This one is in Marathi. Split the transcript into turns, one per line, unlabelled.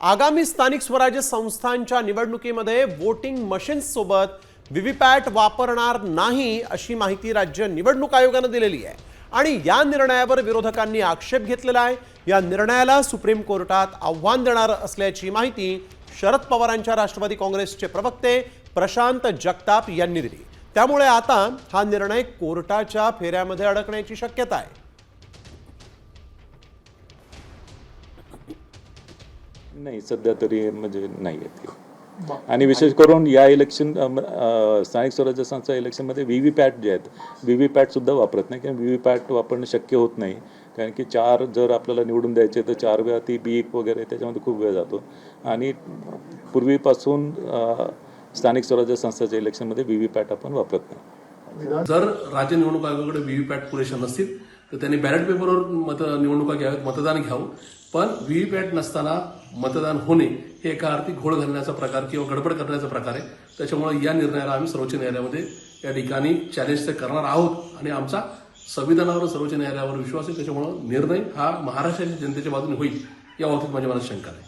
आगामी स्थानिक स्वराज्य संस्थांच्या निवडणुकीमध्ये वोटिंग मशीन्स सोबत व्हीव्हीपॅट वापरणार नाही अशी माहिती राज्य निवडणूक आयोगानं दिलेली आहे. आणि या निर्णयावर विरोधकांनी आक्षेप घेतलेला आहे. या निर्णयाला सुप्रीम कोर्टात आव्हान देणार असल्याची माहिती शरद पवारांच्या राष्ट्रवादी काँग्रेसचे प्रवक्ते प्रशांत जगताप यांनी दिली. त्यामुळे आता हा निर्णय कोर्टाच्या फेऱ्यामध्ये अडकण्याची शक्यता आहे.
नाही सध्या तरी म्हणजे नाही आहेत ते. आणि विशेष करून या इलेक्शन स्थानिक स्वराज्य संस्था इलेक्शनमध्ये व्ही व्ही पॅट जे आहेत व्ही व्ही पॅट सुद्धा वापरत नाही कारण व्ही व्ही पॅट वापरणं शक्य होत नाही. कारण की चार जर आपल्याला निवडून द्यायचे तर चार वेळा ती बीक वगैरे त्याच्यामध्ये खूप वेळ जातो. आणि पूर्वीपासून स्थानिक स्वराज्य संस्थाच्या इलेक्शनमध्ये व्ही व्ही पॅट आपण वापरत नाही.
जर राज्य निवडणूक आयोगाकडे व्हीव्हीपॅट पुरेशा नसतील तर त्यांनी बॅलेट पेपरवर मत निवडणुका घ्याव्यात मतदान घ्यावं. पण व्हीव्हीपॅट नसताना मतदान होणे हे एका अर्थी घोळ घालण्याचा प्रकार किंवा गडबड करण्याचा प्रकार आहे. त्याच्यामुळे या निर्णयाला आम्ही सर्वोच्च न्यायालयामध्ये या ठिकाणी चॅलेंज तर करणार आहोत. आणि आमचा संविधानावर सर्वोच्च न्यायालयावर विश्वास आहे. त्याच्यामुळे निर्णय हा महाराष्ट्राच्या जनतेच्या बाजूने होईल. या बाबतीत माझ्या मनात शंका आहे